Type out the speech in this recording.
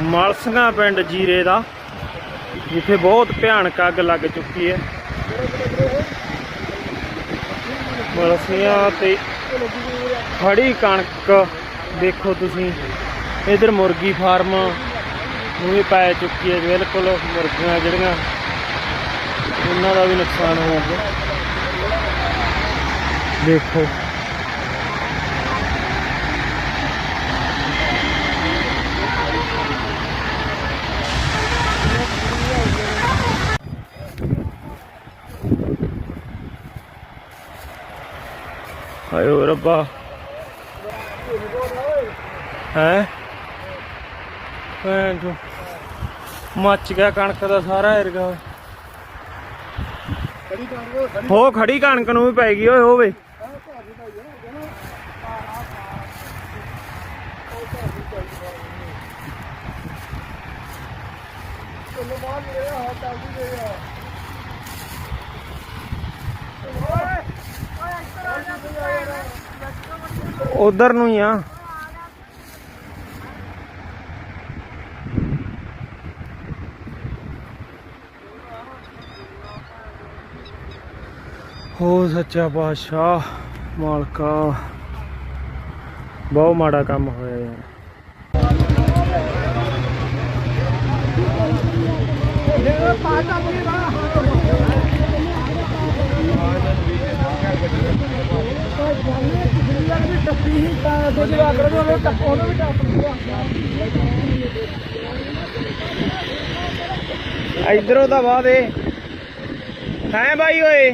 ਮਲਸਗਾ ਪਿੰਡ ਜੀਰੇ ਦਾ, ਜਿੱਥੇ ਬਹੁਤ ਭਿਆਨਕ ਅੱਗ ਲੱਗ ਚੁੱਕੀ ਹੈ। ਮਲਸੀਆਂ ਤੇ ਖੜੀ ਕਣਕ ਦੇਖੋ ਤੁਸੀਂ, ਇਧਰ ਮੁਰਗੀ ਫਾਰਮ ਨੂੰ ਵੀ ਪੈ ਚੁੱਕੀ ਹੈ, ਬਿਲਕੁਲ ਮੁਰਗੀਆਂ ਜਿਹੜੀਆਂ, ਉਹਨਾਂ ਦਾ ਵੀ ਨੁਕਸਾਨ ਹੋ ਦੇਖੋ। ਹਾਏ ਓ ਰੱਬਾ। ਹੈ? ਭੈਣ ਚੋ ਮੱਚ ਗਿਆ ਕਣਕ ਦਾ ਸਾਰਾ ਏਰਗਾ। ਹੋ, ਖੜੀ ਕਣਕ ਨੂੰ ਵੀ ਪੈ ਗਈ, ਓਏ, ਹੋਵੇ। ਉਧਰ ਨੂੰ ਹੀ ਆ। ਹੋ ਸੱਚਾ ਪਾਤਸ਼ਾਹ ਮਾਲਕਾ। ਬਹੁਤ ਮਾੜਾ ਕੰਮ ਹੋਇਆ ਯਾਰ। ਇਧਰੋਂ ਤਾਂ ਬਾਅਦ ਏ ਹੈ ਬਾਈ ਓਏ?